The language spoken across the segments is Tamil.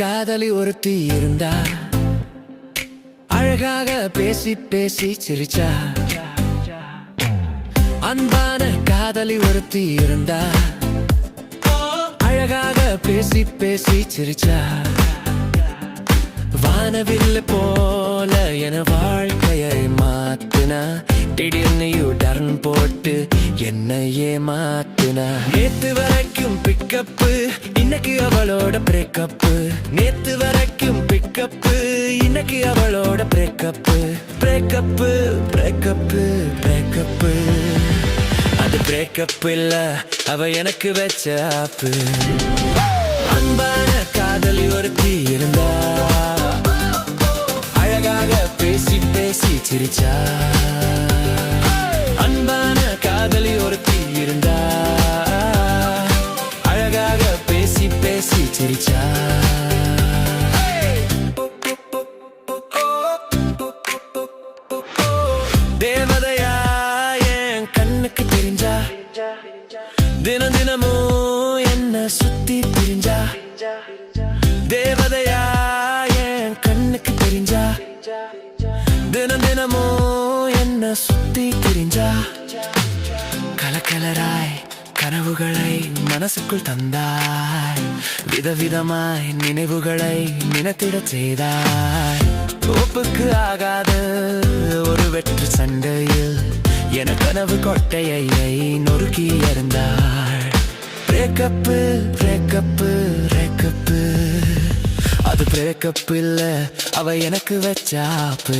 காதலி ஒருத்தி இருந்தா அழகாக பேசி பேசி சிரிச்சா. அன்பான காதலி ஒருத்தி இருந்தா அழகாக பேசி பேசி சிரிச்சா. வானவில் போல என வாழ்க்கையை மாத்தினா திடீர்னு டர்ன் போட்டு என்னையே மாத்தினா நேத்து வரைக்கும் பிக்கப்பு இன்னைக்கு அவளோட பிரேக்கப்பு நேத்து வரைக்கும் பிக்கப்பு இன்னைக்கு அவளோட பிரேக்கப்பு பிரேக்கப்பு பிரேக்கப்பு பிரேக்கப்பு அது பிரேக்கப் இல்ல அவ எனக்கு வச்ச ஆப்பு அன்பான காதலி ஒருத்தி இருந்தா. அழகாக பேசி பேசி சிரிச்சா. தினம் தினமும் என்ன சுத்தி பிரிஞ்சா? தேவதையா என் கண்ணுக்கு தெரிஞ்சா? தினம் தினமும் என்ன சுத்தி தெரிஞ்சா கலக்கலராய் கனவுகளை மனசுக்குள் தந்தாய். விதவிதமாய் நினைவுகளை நினைத்திடச் செய்தாய். ஒப்புக்கு ஆகாத ஒரு வெற்று சண்டையில் என கனவு கொட்டையை நொறுக்கி இருந்தாள் பிரேக்கப்பு பிரேக்கப்பு பிரேக்கப்பு அது பிரேக்கப் இல்ல அவ எனக்கு வச்சாப்பு.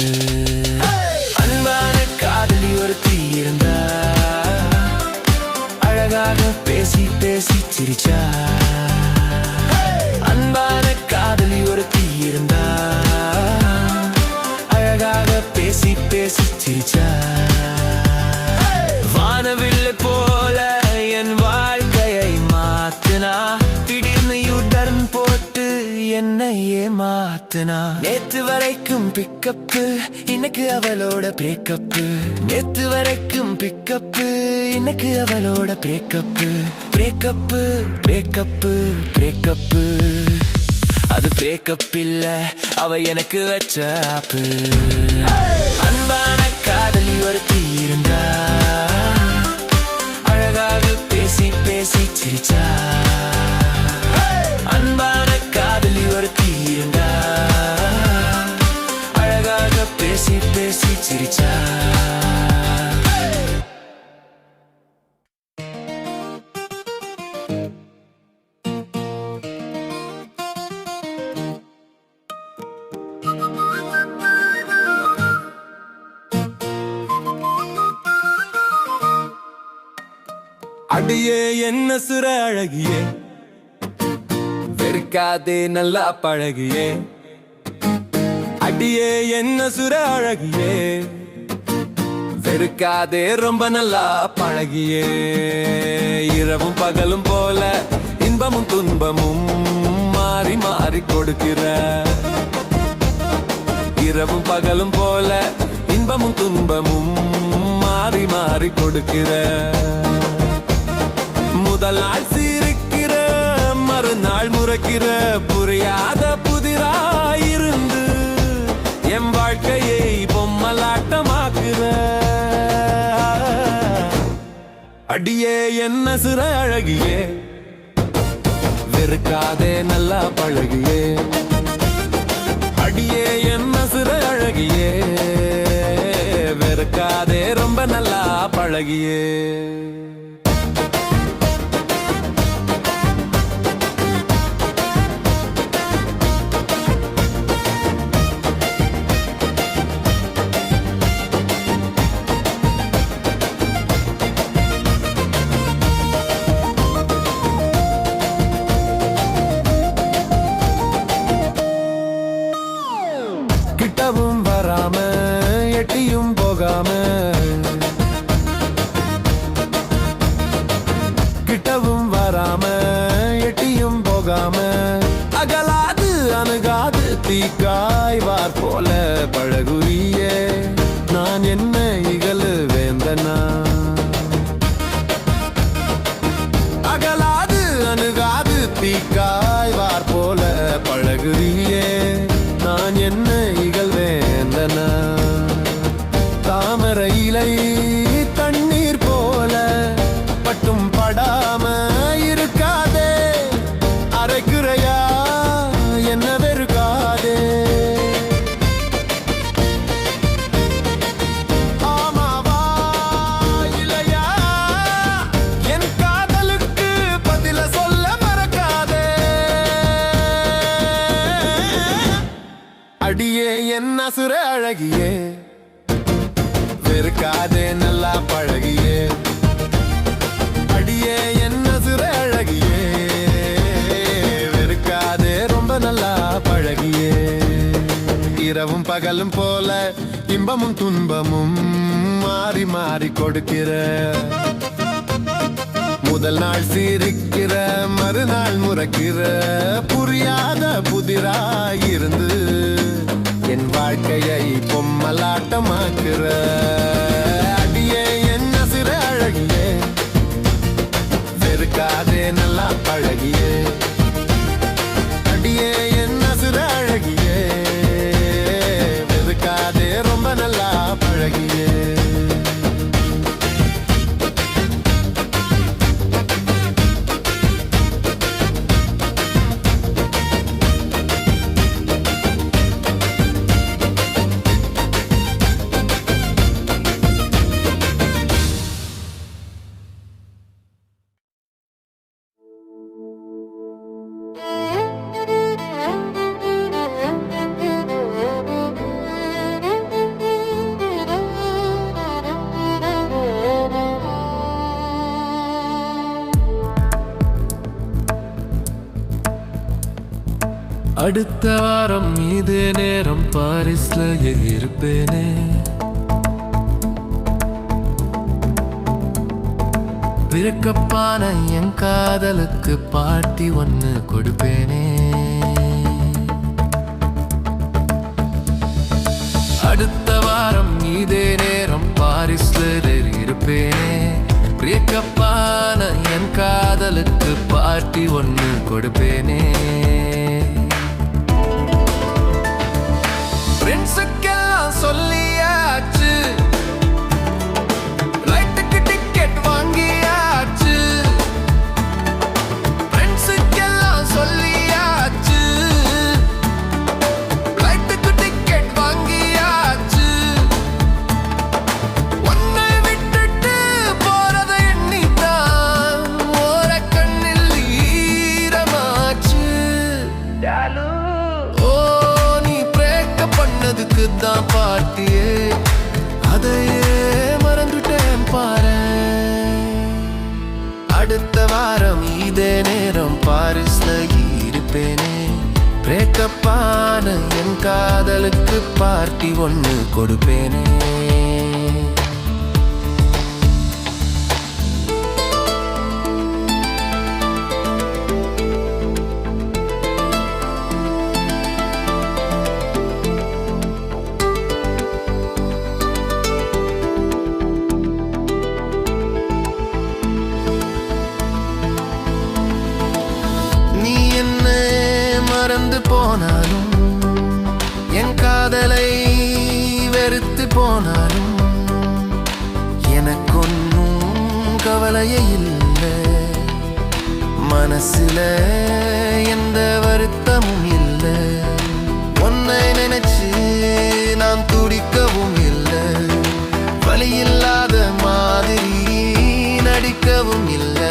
ஏமாத்துனா? நேத்து வரைக்கும் பிக்கப்பு இன்னைக்கு அவளோட பிரேக்கப்பு நேத்து வரைக்கும் பிக்கப்பு இன்னைக்கு அவளோட பிரேக்கப்பு பிரேக்கப்பு பிரேக்கப்பு பிரேக்கப்பு அது பிரேக்கப் இல்ல அவ எனக்கு வச்ச ஆப்பு அன்பான காதலி ஒருத்தி சிரிச்சா அடியே என்ன சுர அழகியே? வெறுக்காதே நல்லா பழகியே. அடியே என்ன சுர அழகியே? வெறுக்காதே ரொம்ப நல்லா பழகியே. இரவும் பகலும் போல இன்பமும் துன்பமும் மாறி மாறி கொடுக்கிற. இரவும் பகலும் போல இன்பமும் துன்பமும் மாறி மாறி கொடுக்கிற. முதல் நாள் சீரிக்கிற மறுநாள் முறைக்கிற புரியாத அடியே என்ன சிற அழகியே. வெறுக்காதே நல்லா பழகியே. அடியே என்ன சிற அழகியே. வெறுக்காதே ரொம்ப நல்லா பழகியே. yoga அடியே என் அசுர அழகியே. வெறுக்காதே நல்லா பழகியே. அடியே என் அசுர அழகியே. வெறுக்காதே ரொம்ப நல்லா பழகியே. இரவும் பகலும் போல இன்பமும் துன்பமும் மாறி மாறி கொடுக்கிற. முதல் நாள் சீரிக்கிற மறுநாள் முறைக்கிற. புரியாத புதிராயிருந்து என் வாழ்க்கையை பொம்மலாட்டமாக்குற அடியே என்ன சிறு அழகியே. வெறுக்காதே நல்லா பழகியே. அடுத்த வாரம் இதே நேரம் பாரிஸ்ல இருப்பேனே. விருக்கப்பான என் காதலுக்கு பாட்டி ஒன்று கொடுப்பேனே. அடுத்த வாரம் இதே நேரம் பாரிஸ்ல இருப்பேனே. பிரியக்கப்பான என் காதலுக்கு பாட்டி ஒன்று கொடுப்பேனே. அடுத்த வாரம் இதே நேரம் பாரிஸ்ல இருப்பேனே. பிரேக்கப்பான என் காதலுக்கு பார்ட்டி ஒன்று கொடுப்பேனே. போனாலும் எனக்கொன்னும் கவலையே இல்லை. மனசுல எந்த வருத்தமும் இல்லை. உன்னை நினைச்சு நான் துடிக்கவும் இல்லை. வழி இல்லாத மாதிரி நடிக்கவும் இல்லை.